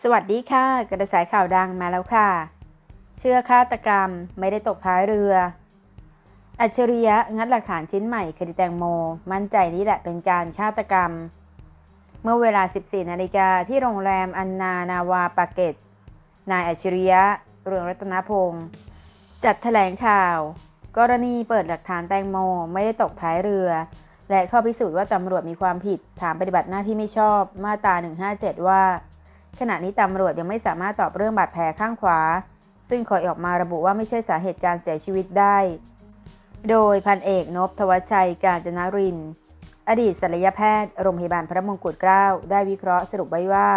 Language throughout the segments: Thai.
สวัสดีค่ะ กระแสข่าวดังมาแล้วค่ะ เชื่อฆาตกรรมไม่ได้ตกท้ายเรือ อัจฉริยะงัดหลักฐานชิ้นใหม่คดีแตงโม มั่นใจนี่แหละเป็นการฆาตกรรม เมื่อเวลา 14 นาฬิกาที่โรงแรมอันนานาวาปากเกตนายอัจฉริยะเรืองรัตนพงศ์จัดแถลงข่าว กรณีเปิดหลักฐานแตงโมไม่ได้ตกท้ายเรือ และข้อพิสูจน์ว่าตำรวจมีความผิดฐานปฏิบัติหน้าที่ไม่ชอบมาตรา157 ว่า ขณะนี้ตำรวจยังไม่สามารถตอบเรื่องบาดแผลข้างขวา ซึ่งขอออกมาระบุว่าไม่ใช่สาเหตุการเสียชีวิตได้ โดยพันเอกนพทวชัยกาญจนริน อดีตศัลยแพทย์โรงพยาบาลพระมงกุฎเกล้าได้วิเคราะห์สรุปไว้ว่า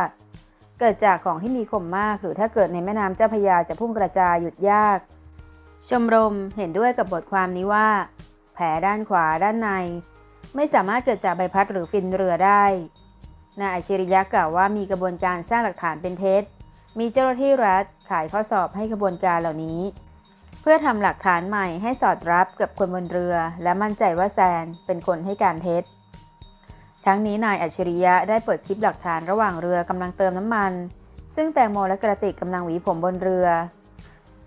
เกิดจากของที่มีคมมาก หรือถ้าเกิดในแม่น้ำเจ้าพยาจะพุ่งกระจายหยุดยาก ชมรมเห็นด้วยกับบทความนี้ว่า แผลด้านขวาด้านใน ไม่สามารถเกิดจากใบพัดหรือฟินเรือได้ นายอัจฉริยะกล่าวว่ามีกระบวนการสร้างหลักฐานเป็นเท็จ มีเจ้าหน้าที่รัฐขายข้อสอบให้กระบวนการเหล่านี้ เพื่อทำหลักฐานใหม่ให้สอดรับกับคนบนเรือ และมั่นใจว่าแซนเป็นคนให้การเท็จ ทั้งนี้นายอัจฉริยะได้เปิดคลิปหลักฐานระหว่างเรือกำลังเติมน้ำมัน ซึ่งแตงโมและกระติกกำลังหวีผมบนเรือ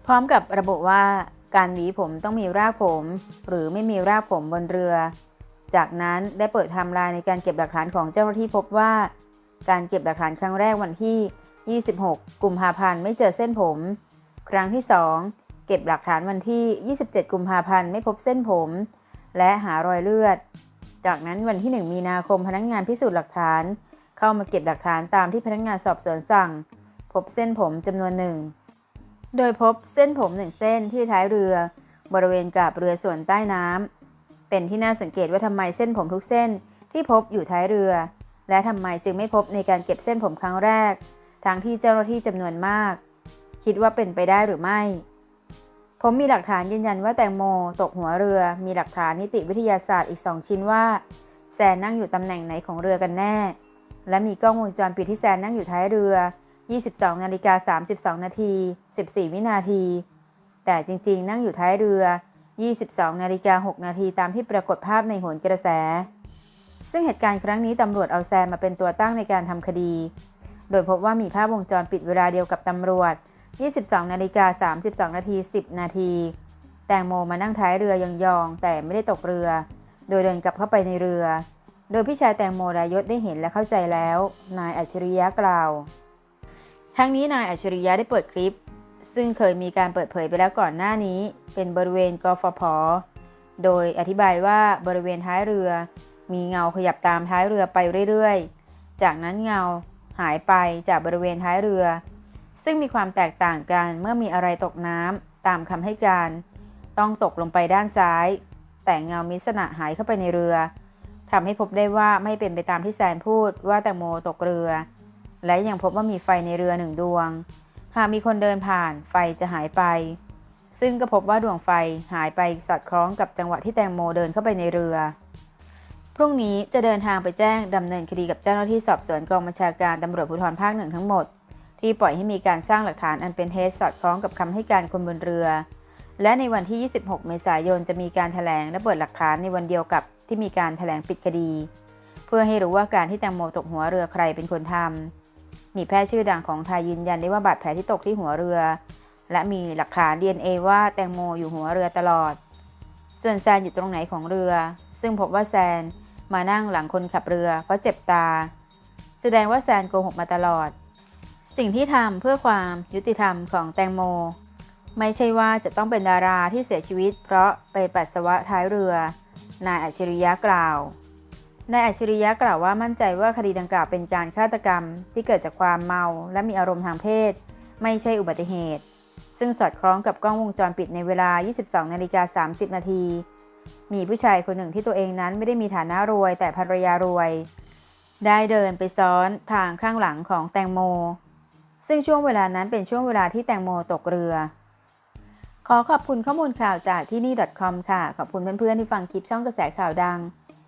พร้อมกับระบุว่าการหวีผมต้องมีรากผม หรือไม่มีรากผมบนเรือ จากนั้นได้เปิดไทม์ไลน์ในการเก็บหลักฐานของเจ้าหน้าที่พบว่า การเก็บหลักฐานครั้งแรกวันที่ 26 กุมภาพันธ์ไม่เจอเส้นผม ครั้งที่ 2 เก็บหลักฐานวันที่ 27 กุมภาพันธ์ไม่พบเส้นผม และหารอยเลือด จากนั้นวันที่ 1 มีนาคมพนักงานพิสูจน์หลักฐาน เข้ามาเก็บหลักฐานตามที่พนักงานสอบสวนสั่ง พบเส้นผมจำนวนหนึ่งโดยพบเส้นผมหนึ่งเส้นที่ท้ายเรือบริเวณกาบเรือส่วนใต้น้ำ เป็นที่น่าสังเกตว่าทำไมเส้นผมทุกเส้นที่พบอยู่ท้ายเรือ และทำไมจึงไม่พบในการเก็บเส้นผมครั้งแรก ทั้งที่เจ้าหน้าที่จำนวนมาก คิดว่าเป็นไปได้หรือไม่ ผมมีหลักฐานยืนยันว่าแตงโมตกหัวเรือ มีหลักฐานนิติวิทยาศาสตร์อีก2ชิ้นว่า แซนนั่งอยู่ตำแหน่งไหนของเรือกันแน่ และมีกล้องวงจรปิดที่แซนนั่งอยู่ท้ายเรือ 22นาฬิกา32 นาที 14 วินาที แต่จริงๆ นั่งอยู่ท้ายเรือ 22นาฬิกา6นาทีตามที่ปรากฏภาพในโหนกระแส ซึ่งเหตุการณ์ครั้งนี้ตำรวจเอาแซนมาเป็นตัวตั้งในการทำคดี โดยพบว่ามีภาพวงจรปิดเวลาเดียวกับตำรวจ 22นาฬิกา32นาที10 นาที แตงโมมานั่งท้ายเรือยองๆแต่ไม่ได้ตกเรือ โดยเดินกลับเข้าไปในเรือ โดยพี่ชายแตงโมรายศได้เห็นและเข้าใจแล้ว นายอัจฉริยะกล่าว ทั้งนี้นายอัจฉริยะได้เปิดคลิป ซึ่งเคยมีการเปิดเผยไปแล้วก่อนหน้านี้ เป็นบริเวณกฟผ โดยอธิบายว่าบริเวณท้ายเรือ มีเงาขยับตามท้ายเรือไปเรื่อยๆ จากนั้นเงาหายไปจากบริเวณท้ายเรือ ซึ่งมีความแตกต่างกันเมื่อมีอะไรตกน้ำตามคำให้การ ต้องตกลงไปด้านซ้าย แต่เงามีลักษณะหายเข้าไปในเรือทำให้พบได้ว่าไม่เป็นไปตามที่แซนพูดว่าแตงโมตกเรือ และยังพบว่ามีไฟในเรือหนึ่งดวง หากมีคนเดินผ่านไฟจะหายไป ซึ่งก็พบว่าดวงไฟหายไปสอดคล้องกับจังหวะที่แตงโมเดินเข้าไปในเรือ พรุ่งนี้จะเดินทางไปแจ้งดำเนินคดีกับเจ้าหน้าที่สอบสวนกองบัญชาการตำรวจภูธรภาคหนึ่งทั้งหมด ที่ปล่อยให้มีการสร้างหลักฐานอันเป็นเท็จสอดคล้องกับคำให้การคนบนเรือ และในวันที่ 26 เมษายนจะมีการถแถลงและเปิดหลักฐานในวันเดียวกับที่มีการถแถลงปิดคดี เพื่อให้รู้ว่าการที่แตงโมตกหัวเรือใครเป็นคนทำ มีแพทย์ชื่อดังของไทยยืนยันได้ว่าบาดแผลที่ตกที่หัวเรือ และมีหลักฐาน DNA ว่าแตงโมอยู่หัวเรือตลอด ส่วนแซนอยู่ตรงไหนของเรือ ซึ่งพบว่าแซนมานั่งหลังคนขับเรือเพราะเจ็บตา แสดงว่าแซนโกหกมาตลอด สิ่งที่ทำเพื่อความยุติธรรมของแตงโม ไม่ใช่ว่าจะต้องเป็นดาราที่เสียชีวิต เพราะไปปัสสาวะท้ายเรือ นายอัจฉริยะกล่าว นายอัจฉริยะกล่าวว่ามั่นใจว่าคดีดังกล่าวเป็นการฆาตกรรม ที่เกิดจากความเมาและมีอารมณ์ทางเพศ ไม่ใช่อุบัติเหตุ ซึ่งสอดคล้องกับกล้องวงจรปิดในเวลา 22นาฬิกา30 นาที มีผู้ชายคนหนึ่งที่ตัวเองนั้นไม่ได้มีฐานะรวย แต่ภรรยารวย ได้เดินไปซ้อนทางข้างหลังของแตงโม ซึ่งช่วงเวลานั้นเป็นช่วงเวลาที่แตงโมตกเรือ ขอขอบคุณข้อมูลข่าวจากที่นี่ .com ค่ะ ขอบคุณเพื่อนๆที่ฟังคลิปช่องกระแสข่าวดัง